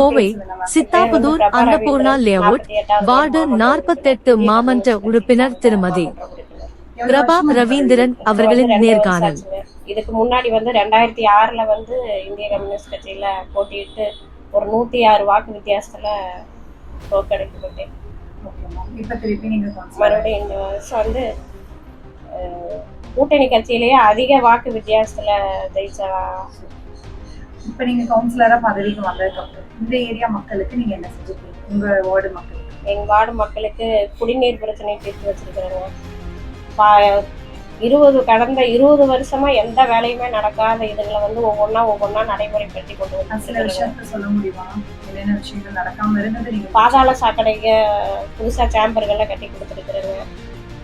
Kovai Siddhapudur Annapoorna layout ward நாற்பத்தெட்டு மாமன்ற உறுப்பினர் திருமதி பிரபா ரவீந்திரன் அவர்களின் நேர்காணல் இதுக்கு முன்னாடி வந்து ரெண்டாயிரத்தி ஆறுல வந்து இந்திய கம்யூனிஸ்ட் கட்சியில போட்டியிட்டு ஒரு நூத்தி ஆறு வாக்கு வித்தியாசத்துல தோற்கடிக்கப்பட்டேன். மறுபடியும் இந்த வருஷம் வந்து கூட்டணி கட்சியிலேயே அதிக வாக்கு வித்தியாசத்துல ஜெயிச்ச இப்ப நீங்க கவுன்சிலரா பதவிக்கு வந்ததுக்கு அப்புறம் இந்த ஏரியா மக்களுக்கு நீங்க என்ன செஞ்சிருக்கீங்க? உங்க வார்டு மக்களுக்கு. எங்க வார்டு மக்களுக்கு குடிநீர் பிரச்சனை தீர்த்து வச்சிருக்கிறேங்க. இருபது கடந்த இருபது வருஷமா எந்த வேலையுமே நடக்காத இதுகளை வந்து ஒவ்வொன்றா ஒவ்வொன்றா நடைமுறைப்படுத்தி கொண்டு வந்து விஷயத்த சொல்ல முடியுமா? என்னென்ன விஷயங்கள் நடக்காம இருந்தது பாதாள சாக்கடைக்கு புதுசா சேம்பர்கள்ல கட்டி கொடுத்துருக்குறேங்க.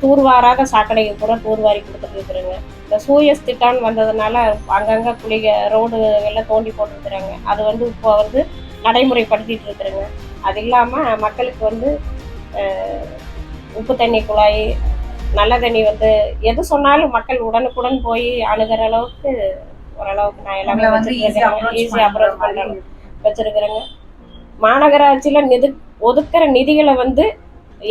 தூர்வாராத சாக்கடைக்கு கூட தூர்வாரி கொடுத்துருக்குறேங்க இந்த சூயஸ் திட்டான்னு வந்ததுனால அங்கங்க குளிக ரோடு எல்லாம் தோண்டி போட்டுருக்குறாங்க அது வந்து இப்போ வந்து நடைமுறைப்படுத்திட்டு இருக்கிறேங்க. அது இல்லாம மக்களுக்கு வந்து உப்பு தண்ணி குழாய் நல்ல தண்ணி வந்து எது சொன்னாலும் மக்கள் உடனுக்குடன் போய் அணுகிற அளவுக்கு ஓரளவுக்கு நான் எல்லாமே வந்து ஈஸியாக அப்ரோச் பண்ணுறேன் மாதிரி வச்சிருக்கிறேங்க. மாநகராட்சியில நிது ஒதுக்குற நிதிகளை வந்து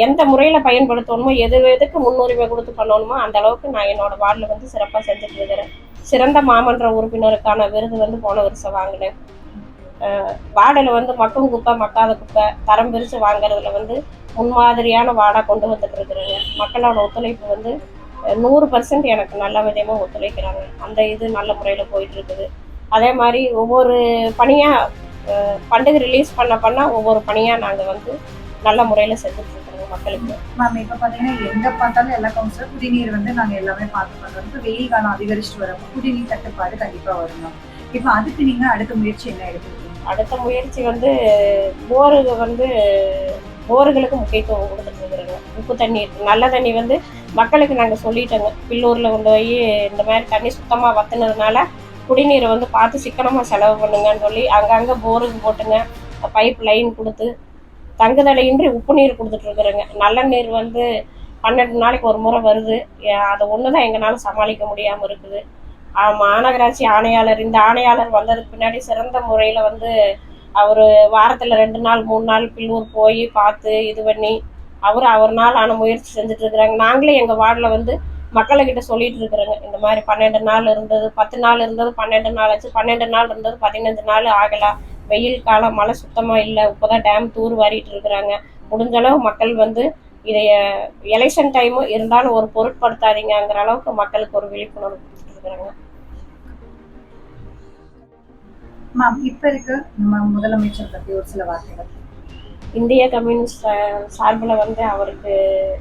எந்த முறையில் பயன்படுத்தணுமோ எது எதுக்கு முன்னுரிமை கொடுத்து பண்ணணுமோ அந்த அளவுக்கு நான் என்னோட வார்டில் வந்து சிறப்பாக செஞ்சுட்டு இருக்கிறேன். சிறந்த மாமன்ற உறுப்பினருக்கான விருது வந்து போன வருஷம் வாங்கினேன். வார்டில் வந்து மக்கும் குப்பை மக்காத குப்பை தரம் பிரித்து வாங்குறதுல வந்து முன்மாதிரியான வார்டாக கொண்டு வந்துட்டு இருக்கிறேங்க. மக்களோட ஒத்துழைப்பு வந்து நூறு பர்சன்ட் எனக்கு நல்ல விதமாக ஒத்துழைக்கிறாங்க. அந்த இது நல்ல முறையில் போயிட்டு இருக்குது. அதே மாதிரி ஒவ்வொரு பணியாக பண்டுகை ரிலீஸ் பண்ண பண்ண ஒவ்வொரு பணியாக நாங்கள் வந்து நல்ல முறையில் செஞ்சுட்டு இருக்கிறோம் மக்களுக்கு. மேம் இப்ப பாத்தீங்கன்னா எங்க பார்த்தாலும் எல்லா கவுன்சிலர் குடிநீர் வந்து நாங்க எல்லாமே பார்த்து இப்ப வெயில் காலம் அதிகரிச்சுட்டு வரப்போ குடிநீர் தட்டுப்பாடு கண்டிப்பா வரும் இப்ப அதுக்கு நீங்க அடுத்த முயற்சி என்ன எடுத்துருக்கீங்க அடுத்த முயற்சி வந்து போருக்கு வந்து போர்களுக்கு முக்கியத்துவம் கொடுத்துட்டு இருக்கிறோங்க உப்பு தண்ணி நல்ல தண்ணி வந்து மக்களுக்கு நாங்கள் சொல்லிட்டோங்க. பில்லூரில் கொண்டு போய் இந்த மாதிரி தண்ணி சுத்தமாக வத்துனதுனால குடிநீரை வந்து பார்த்து சிக்கனமாக செலவு பண்ணுங்கன்னு சொல்லி அங்கங்கே போருக்கு போட்டுங்க. பைப் லைன் கொடுத்து தங்குதடையின்றி உப்பு நீர் கொடுத்துட்ருக்குறோங்க நல்ல நீர் வந்து பன்னெண்டு நாளைக்கு ஒரு முறை வருது. அதை ஒன்று தான் எங்களால் சமாளிக்க முடியாமல் இருக்குது. மாநகராட்சி ஆணையாளர் இந்த ஆணையாளர் வந்ததுக்கு பின்னாடி சிறந்த முறையில் வந்து அவர் வாரத்தில் ரெண்டு நாள் மூணு நாள் பில்லூர் போய் பார்த்து இது பண்ணி அவர் அவர் நாள் ஆன முயற்சி செஞ்சுட்டு இருக்கிறாங்க. நாங்களே எங்கள் வார்டில் வந்து மக்கள்கிட்ட சொல்லிட்டு இருக்கிறோங்க. இந்த மாதிரி பன்னெண்டு நாள் இருந்தது பத்து நாள் இருந்தது பன்னெண்டு நாள் ஆச்சு. பன்னெண்டு நாள் இருந்தது பதினஞ்சு நாள் ஆகலாம் வெயில் காலம் மழை சுத்தமாக இல்லை. இப்போதான் டேம் தூர் வாரிட்டு இருக்கிறாங்க. முடிஞ்ச அளவு மக்கள் வந்து இதைய எலெக்ஷன் டைமும் இருந்தாலும் ஒரு பொருட்படுத்தாதீங்கங்கிற அளவுக்கு மக்களுக்கு ஒரு விழிப்புணர்வு கொடுத்துட்டு இருக்கிறாங்க மேம் இப்ப இருக்க நம்ம முதலமைச்சர் பத்தி ஒரு சில வார்த்தைகள். இந்திய கம்யூனிஸ்ட் சார்பில் வந்து அவருக்கு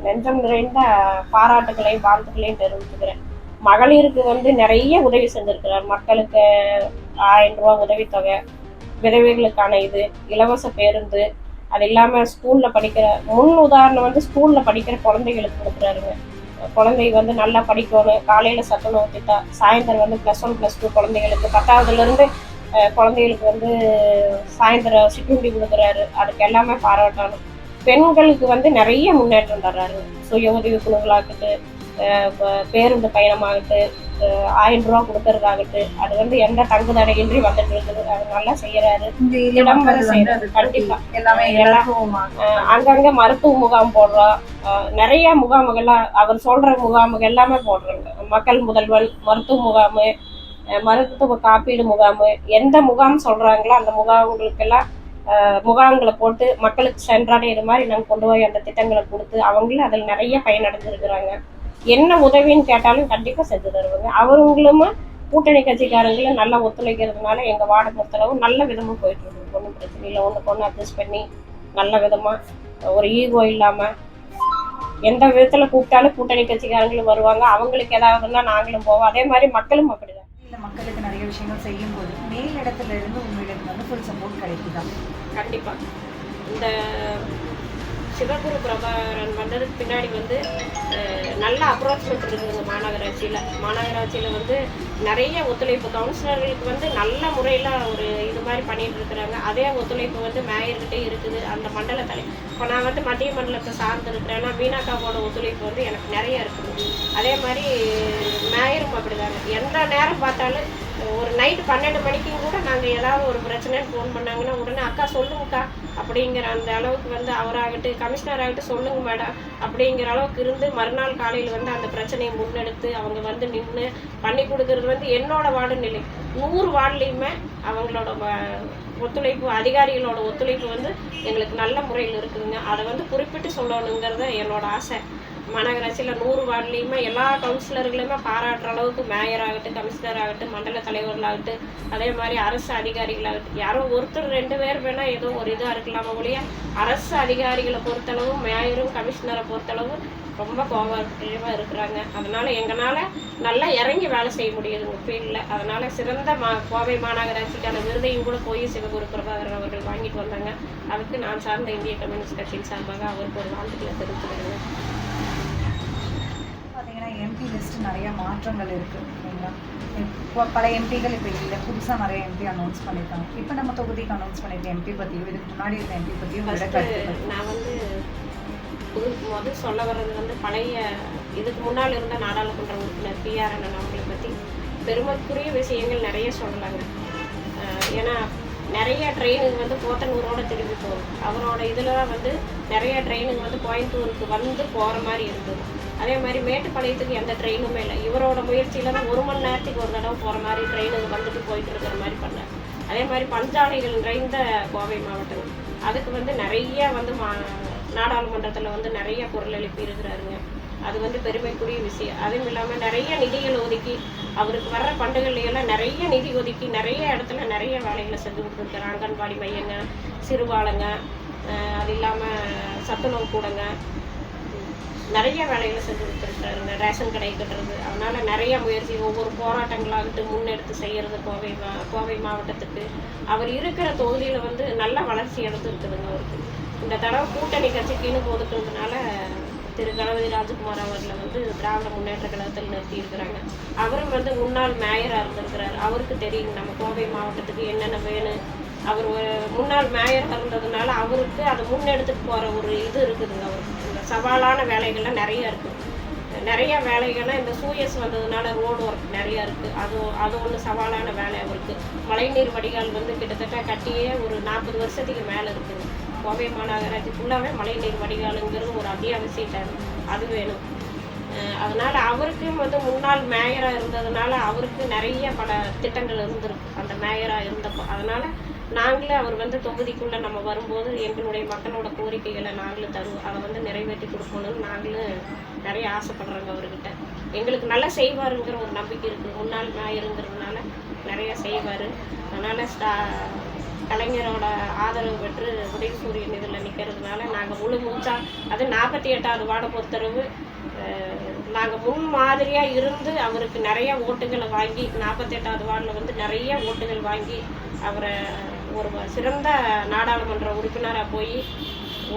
நெஞ்சம் நிறைந்த பாராட்டுகளையும் வாழ்த்துக்களையும் தெரிவித்துக்கிறேன். மகளிருக்கு வந்து நிறைய உதவி செஞ்சிருக்கிறார். மக்களுக்கு ஆயிரம் ரூபா உதவித்தொகை விதவைகளுக்கான இது இலவச பேருந்து அது இல்லாமல் ஸ்கூலில் படிக்கிற முன் உதாரணம் வந்து ஸ்கூலில் படிக்கிற குழந்தைகளுக்கு கொடுக்குறாருங்க. குழந்தை வந்து நல்லா படிக்கணும் காலையில் சத்துணவு திட்டம் சாயந்தரம் வந்து ப்ளஸ் ஒன் ப்ளஸ் டூ குழந்தைகளுக்கு பத்தாவதுலேருந்து குழந்தைகளுக்கு வந்து சாயந்தரம் சிற்றுண்டி கொடுக்குறாரு. அதுக்கு எல்லாமே பாராட்டணும். பெண்களுக்கு வந்து நிறைய முன்னேற்றம் தர்றாரு. சுய உதவி குழுக்களாக்கிட்டு பேருந்து பயணமாகட்டு ஆயிரம் ரூபா கொடுக்கறதாகட்டு அது வந்து எந்த தங்கு தடையின்றி வந்துட்டு இருக்குது அது நல்லா செய்யறாரு. மக்கள் வந்து செய்யறது. அது கண்டிப்பா. எல்லாமே அங்கங்க மருத்துவ முகாம் போடுறோம் நிறைய முகாமுகள்லாம் அவர் சொல்ற முகாமுகள் எல்லாமே போடுறாங்க. மக்கள் முதல்வன் மருத்துவ முகாமு மருத்துவ காப்பீடு முகாமு எந்த முகாம் சொல்றாங்களோ அந்த முகாம்களுக்கெல்லாம் முகாம்களை போட்டு மக்களுக்கு சென்றடைகிற மாதிரி நாங்கள் கொண்டு போய் அந்த திட்டங்களை கொடுத்து அவங்களும் அதில் நிறைய பயனடைஞ்சிருக்கிறாங்க. என்ன உதவின்னு கேட்டாலும் கண்டிப்பாக செஞ்சு தருவாங்க. அவங்களும் கூட்டணி கட்சிக்காரங்களும் நல்லா ஒத்துழைக்கிறதுனால எங்கள் வார்டை பொறுத்தளவு நல்ல விதமாக போயிட்டு இருக்கு. ஒன்றும் பிரச்சனை இல்லை. ஒன்றுக்கு ஒன்று அட்ஜஸ்ட் பண்ணி நல்ல விதமாக ஒரு ஈகோ இல்லாமல் எந்த விதத்தில் கூப்பிட்டாலும் கூட்டணி கட்சிக்காரங்களும் வருவாங்க. அவங்களுக்கு ஏதாவதுன்னா நாங்களும் போவோம். அதே மாதிரி மக்களும் அப்படிதான். இல்ல மக்களுக்கு நிறைய விஷயங்கள் செய்யும் போது மேல் இடத்துல இருந்து உங்களிடம் வந்து ஃபுல் சப்போர்ட் கிடைக்குதா? கண்டிப்பாக இந்த சிவகுரு பிரபாகரன் வந்ததுக்கு பின்னாடி வந்து நல்லா நல்ல அப்ரோச்மெண்ட் இருக்குது இந்த மாநகராட்சியில். மாநகராட்சியில் வந்து நிறைய ஒத்துழைப்பு கவுன்சிலர்களுக்கு வந்து நல்ல முறையில் ஒரு இது மாதிரி பண்ணிட்டு இருக்கிறாங்க. அதே ஒத்துழைப்பு வந்து மேயர்கிட்டே இருக்குது. அந்த மண்டல தலை இப்போ நான் வந்து மத்திய மண்டலத்தை சார்ந்து இருக்கிறேன்னா மீனாக்காவோட ஒத்துழைப்பு வந்து எனக்கு நிறைய இருக்குது. அதே மாதிரி மேயரும் அப்படிதாங்க. எந்த நேரம் பார்த்தாலும் ஒரு நைட்டு பன்னெண்டு மணிக்கும் கூட நாங்கள் ஏதாவது ஒரு பிரச்சனைன்னு ஃபோன் பண்ணாங்கன்னா உடனே அக்கா சொல்லுங்கக்கா அப்படிங்கிற அந்த அளவுக்கு வந்து அவராகட்டும் கமிஷனர் ஆகட்டும் சொல்லுங்க மேடம் அப்படிங்கிற அளவுக்கு இருந்து மறுநாள் காலையில் வந்து அந்த பிரச்சனையை முன்னெடுத்து அவங்க வந்து நின்று பண்ணி கொடுக்குறது வந்து என்னோட வார்டு நிலை. நூறு வார்டுலேயுமே அவங்களோட வ- ஒத்துழைப்பு அதிகாரிகளோட ஒத்துழைப்பு வந்து எங்களுக்கு நல்ல முறையில் இருக்குதுங்க. அதை வந்து குறிப்பிட்டு சொல்லணுங்கிறது என்னோட ஆசை. மாநகராட்சியில் நூறு வார்டுலேயுமே எல்லா கவுன்சிலர்களுமே பாராட்டுற அளவுக்கு மேயர் ஆகட்டும் கமிஷனர் ஆகட்டும் மண்டல தலைவர்களாகட்டும் அதே மாதிரி அரசு அதிகாரிகளாகட்டும் யாரோ ஒருத்தர் ரெண்டு பேர் வேணால் ஏதோ ஒரு இதாக இருக்கலாமா ஒழிய அரசு அதிகாரிகளை பொறுத்தளவு மேயரும் கமிஷனரை பொறுத்தளவு ரொம்ப கோபமாக இருக்கிறாங்க. அதனால எங்களால் நல்லா இறங்கி வேலை செய்ய முடியுது உங்கள் ஃபீல்டில் அதனால சிறந்த மா கோவை மாநகராட்சிக்கான விருதையும் கூட போய் சிவகுரு பிரபாகரன் அவர்கள் வாங்கிட்டு வந்தாங்க. அதுக்கு நான் சார்ந்த இந்திய கம்யூனிஸ்ட் கட்சியின் சார்பாக அவருக்கு ஒரு வாழ்த்துக்களை தெரிவித்துக்கிறேன் எம்பி லிஸ்ட் நிறைய மாற்றங்கள் இருக்கு. இல்லைங்களா? இப்போ பல எம்பிகள் இப்போ இல்லை. புதுசாக நிறைய எம்பி அனௌன்ஸ் பண்ணியிருக்காங்க இப்போ நம்ம தொகுதிக்கு அனௌன்ஸ் பண்ணியிருக்க எம்பி பற்றியும் இதுக்கு முன்னாடி இருந்த எம்பி பற்றியும் நான் வந்து புது சொல்ல வர்றது வந்து பழைய இதுக்கு முன்னால் இருந்த நாடாளுமன்ற உறுப்பினர் பிஆர் அண்ணன் அவங்களை பற்றி பெருமைக்குரிய விஷயங்கள் நிறைய சொல்லலாங்க. ஏன்னா நிறைய ட்ரெயினுக்கு வந்து போத்தனூரோட திரும்பி போகும் அவரோட இதில் வந்து நிறைய ட்ரெயினுக்கு வந்து கோயம்புத்தூருக்கு வந்து போகிற மாதிரி இருந்தது. அதே மாதிரி மேட்டுப்பாளையத்துக்கு எந்த ட்ரெயினுமே இல்லை. இவரோட முயற்சியில் தான் ஒரு மணி நேரத்துக்கு ஒரு தடவை போகிற மாதிரி ட்ரெயின் வந்துட்டு போயிட்டு இருக்கிற மாதிரி பண்ணேன். அதே மாதிரி பஞ்சாலைகள் நிறைந்த கோவை மாவட்டம். அதுக்கு வந்து நிறைய வந்து மா நாடாளுமன்றத்தில் வந்து நிறைய குரல் எழுப்பி இருக்கிறாருங்க. அது வந்து பெருமைக்குரிய விஷயம். அதுவும் இல்லாமல் நிறைய நிதிகள் ஒதுக்கி அவருக்கு வர்ற பண்டுகள்ல எல்லாம் நிறைய நிதி ஒதுக்கி நிறைய இடத்துல நிறைய வேலைகளை செஞ்சு கொடுத்துருக்காரு. அங்கன்வாடி மையங்க சிறுபாலங்க அது இல்லாமல் சத்துணவு கூடங்க நிறைய வேலைகளை செஞ்சு இந்த ரேஷன் கடை கட்டுறது. அதனால நிறைய முயற்சி ஒவ்வொரு போராட்டங்களாகட்டும் முன்னெடுத்து செய்யறது கோவை மா- கோவை மாவட்டத்துக்கு. அவர் இருக்கிற தொகுதியில வந்து நல்ல வளர்ச்சி எடுத்துருக்குதுங்க அவருக்கு. இந்த தடவை கூட்டணி கட்சிக்குன்னு ஒதுக்குறதுனால திரு கணபதி ராஜகுமார் அவர்களை வந்து திராவிட முன்னேற்ற கழகத்தில் நிறுத்தி இருக்கிறாங்க அவரும் வந்து முன்னாள் மேயராக இருந்திருக்கிறார். அவருக்கு தெரியும் நம்ம கோவை மாவட்டத்துக்கு என்னென்ன வேணும். அவர் முன்னாள் மேயராக இருந்ததுனால அவருக்கு அதை முன்னெடுத்துட்டு போகிற ஒரு இது இருக்குதுங்க அவருக்கு. சவாலான வேலைகள்லாம் நிறைய இருக்குது நிறைய வேலைகள்லாம் இந்த சூயஸ் வந்ததுனால ரோடு ஒர்க் நிறைய இருக்குது அது அது ஒன்று சவாலான வேலை அவருக்கு மழைநீர் வடிகால் வந்து கிட்டத்தட்ட கட்டியே ஒரு நாற்பது வருஷத்துக்கு மேலே இருக்குது. கோவை மாநகராட்சி ஃபுல்லாகவே மழைநீர் வடிகாலுங்கிறது ஒரு அத்தியாவசிய தேவை அது வேணும். அதனால் அவருக்கும் வந்து முன்னாள் மேயராக இருந்ததுனால அவருக்கு நிறைய பல திட்டங்கள் இருந்திருக்கு. அந்த மேயராக இருந்தப்போ. அதனால் நாங்களே அவர் வந்து தொகுதிக்குள்ளே நம்ம வரும்போது எங்களுடைய மக்களோட கோரிக்கைகளை நாங்களும் தருவோம் அதை வந்து நிறைவேற்றி கொடுக்கணும்னு நாங்களும் நிறைய ஆசைப்படுறோங்க அவர்கிட்ட. எங்களுக்கு நல்லா செய்வாருங்கிற ஒரு நம்பிக்கை இருக்குது முன்னாள் ஞாயிறுங்கிறதுனால நிறைய செய்வார். அதனால் ஸ்டா கலைஞரோட ஆதரவு பெற்று உதயசூரியன் இதில் நிற்கிறதுனால நாங்கள் முழு மூச்சா அது நாற்பத்தி எட்டாவது வார்டை பொறுத்தளவு நாங்கள் முன் மாதிரியாக இருந்து அவருக்கு நிறைய ஓட்டுகளை வாங்கி நாற்பத்தெட்டாவது வார்டில் வந்து நிறைய ஓட்டுகள் வாங்கி அவரை ஒரு சிறந்த நாடாளுமன்ற உறுப்பினராக போய்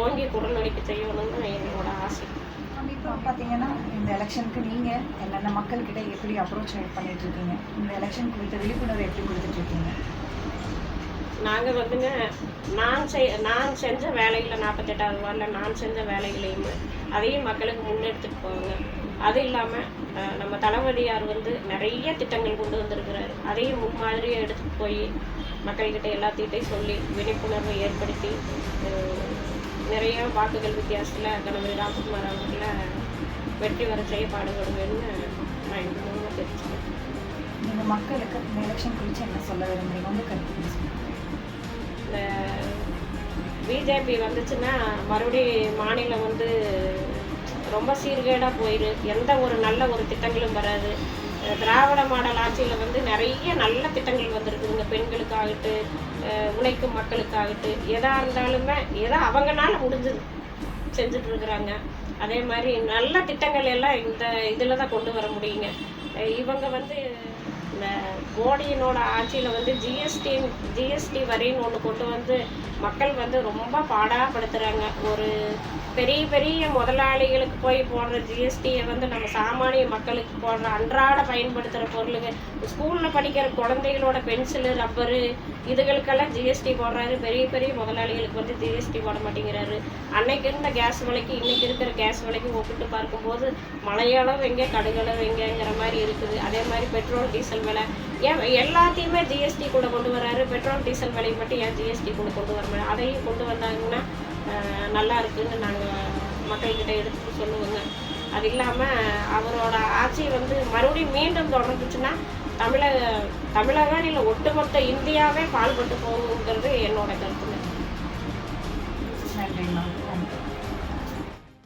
ஓங்கி குரல் ஒலிக்க செய்யணும்னு எங்களோட ஆசை. இப்போ பார்த்தீங்கன்னா இந்த எலெக்ஷனுக்கு நீங்கள் என்னென்ன மக்கள்கிட்ட எப்படி அப்ரோச் பண்ணிட்டு இருக்கீங்க இந்த எலெக்ஷன் குறித்த விழிப்புணர்வு எப்படி கொடுத்துட்டு இருக்கீங்க நாங்கள் வந்துங்க நான் செய் நான் செஞ்ச வேலைகளை நாற்பத்தெட்டாவது வார்டில் நான் செஞ்ச வேலைகளையும் அதையும் மக்களுக்கு முன்னெடுத்துட்டு போவாங்க அது இல்லாமல் நம்ம தளபதியார் வந்து நிறைய திட்டங்கள் கொண்டு வந்திருக்கிறாரு. அதையும் முன்மாதிரியாக எடுத்துகிட்டு போய் மக்கள்கிட்ட எல்லாத்திட்டையும் சொல்லி விழிப்புணர்வை ஏற்படுத்தி நிறைய வாக்குகள் வித்தியாசத்தில் கணபதி ராஜ்குமார் அவர்களை வெற்றி வர செய்ய பாடுபடுவேன்னு நான் இந்த மூலமாக தெரிவிச்சுக்கிறேன் நீங்கள் மக்களுக்கு இந்த எலெக்ஷன் குறித்து என்ன சொல்ல விரும்புறீங்க? உங்கள் கருத்து. இந்த பிஜேபி வந்துச்சுன்னா மறுபடியும் மாநிலம் வந்து ரொம்ப சீர்கேடாக போயிடும் எந்த ஒரு நல்ல ஒரு திட்டங்களும் வராது. திராவிட மாடல் ஆட்சியில் வந்து நிறைய நல்ல திட்டங்கள் வந்திருக்குதுங்க. பெண்களுக்காகட்டு உழைக்கும் மக்களுக்காகட்டு. எதாக இருந்தாலுமே ஏதோ அவங்கனால முடிஞ்சது செஞ்சுட்டு இருக்கிறாங்க அதே மாதிரி நல்ல திட்டங்கள் எல்லாம் இந்த இதில் தான் கொண்டு வர முடியுங்க. இவங்க வந்து மோடியினோட ஆட்சியில் வந்து ஜிஎஸ்டி ஜிஎஸ்டி வரின்னு ஒன்று கொண்டு வந்து மக்கள் வந்து ரொம்ப பாடாப்படுத்துகிறாங்க ஒரு பெரிய பெரிய முதலாளிகளுக்கு போய் போடுற ஜிஎஸ்டியை வந்து நம்ம சாமானிய மக்களுக்கு போடுற அன்றாட பயன்படுத்துகிற பொருளுங்க. ஸ்கூலில் படிக்கிற குழந்தைகளோட பென்சிலு ரப்பரு இதுகளுக்கெல்லாம் ஜிஎஸ்டி போடுறாரு. பெரிய பெரிய முதலாளிகளுக்கு வந்து ஜிஎஸ்டி போட மாட்டேங்கிறாரு. அன்னைக்கு இருந்த கேஸ் விலைக்கு இன்னைக்கு இருக்கிற கேஸ் விலைக்கு ஒப்பிட்டு பார்க்கும்போது மலையாளம் எங்கே கடுகளவு எங்கேங்கிற மாதிரி இருக்குது. அதே மாதிரி பெட்ரோல் டீசல் விலை. ஏன் எல்லாத்தையுமே ஜிஎஸ்டி கூட கொண்டு வராரு. பெட்ரோல் டீசல் விலை மட்டும் ஏன் ஜிஎஸ்டி கூட கொண்டு வர அதையும் கொண்டு வந்தாங்கன்னா நல்லா இருக்குன்னு நாங்கள் மக்கள்கிட்ட எடுத்து சொல்லுவோங்க. அது இல்லாமல் அவரோட ஆட்சி வந்து மறுபடியும் மீண்டும் தொடர்ந்துச்சுன்னா தமிழக தமிழகம் இல்லை ஒட்டுமொத்த இந்தியாவே பால்பட்டு போகுங்கிறது என்னோட கருத்து